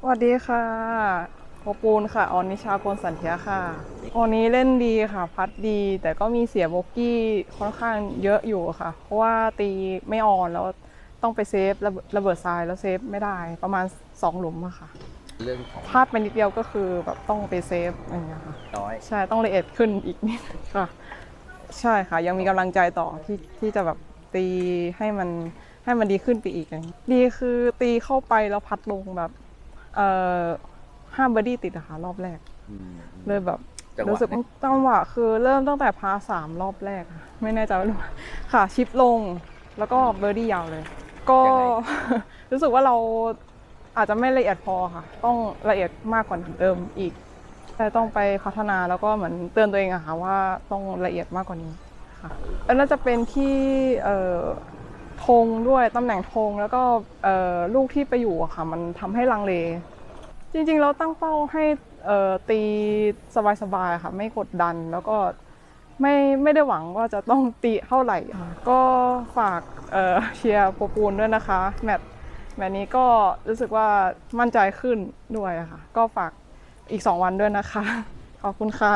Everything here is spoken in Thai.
สวัสดีค่ะโอปูนค่ะ ออนนิชาโกนสันเทียค่ะวันนี้เล่นดีค่ะ พัดดี แต่ก็มีเสียโบกี้ค่อนข้างเยอะอยู่ค่ะ เพราะว่าตีไม่ออนแล้วต้องไปเซฟระเบิดระเบิดทรายแล้วเซฟไม่ได้ประมาณ 2 หลุมอะค่ะเรื่องของพลาดไปนิดเดียวก็คือแบบต้องไปเซฟอะไรอย่างเงี้ยค่ะน้อยใช่ต้องละเอียดขึ้นอีกนิดค่ะ ใช่ค่ะ ยังมีกำลังใจต่อที่ที่จะแบบตีให้มันให้มันดีขึ้นไปอีกอย่างนี้ดีคือตีเข้าไปแล้วพัดลงแบบ เอ่อห้ามเบอร์ดี้ติดอะค่ะรอบแรกอืม เลยแบบจังหวะ รู้สึกเนี่ยจังหวะคือเริ่มตั้งแต่พาสามรอบแรกค่ะไม่แน่ใจว่ารู้ค่ะ ชิปลงแล้วก็เบอร์ดี้ยาวเลย ก็ รู้สึกว่าเราอาจจะไม่ละเอียดพอค่ะ ต้องละเอียดมากกว่าเดิมอีก แต่ต้องไปพัฒนาแล้วก็เหมือนเตือนตัวเองอะค่ะว่าต้องละเอียดมากกว่านี้ค่ะแล้วน่าจะเป็นที่เอ่อธงด้วยตำแหน่งธงแล้วก็เอ่อลูกที่ไปอยู่อะค่ะ มันทำให้ลังเล จริงๆ เราตั้งเป้าให้ตีสบายๆค่ะ ไม่กดดันแล้วก็ไม่ไม่ได้หวังว่าจะต้องตีเท่าไหร่ค่ะก็ฝากเชียร์โปรปูนด้วยนะคะ แมตช์แมตช์นี้ก็รู้สึกว่ามั่นใจขึ้นด้วยค่ะ ก็ฝากอีก 2 วันด้วยนะคะ ขอบคุณค่ะ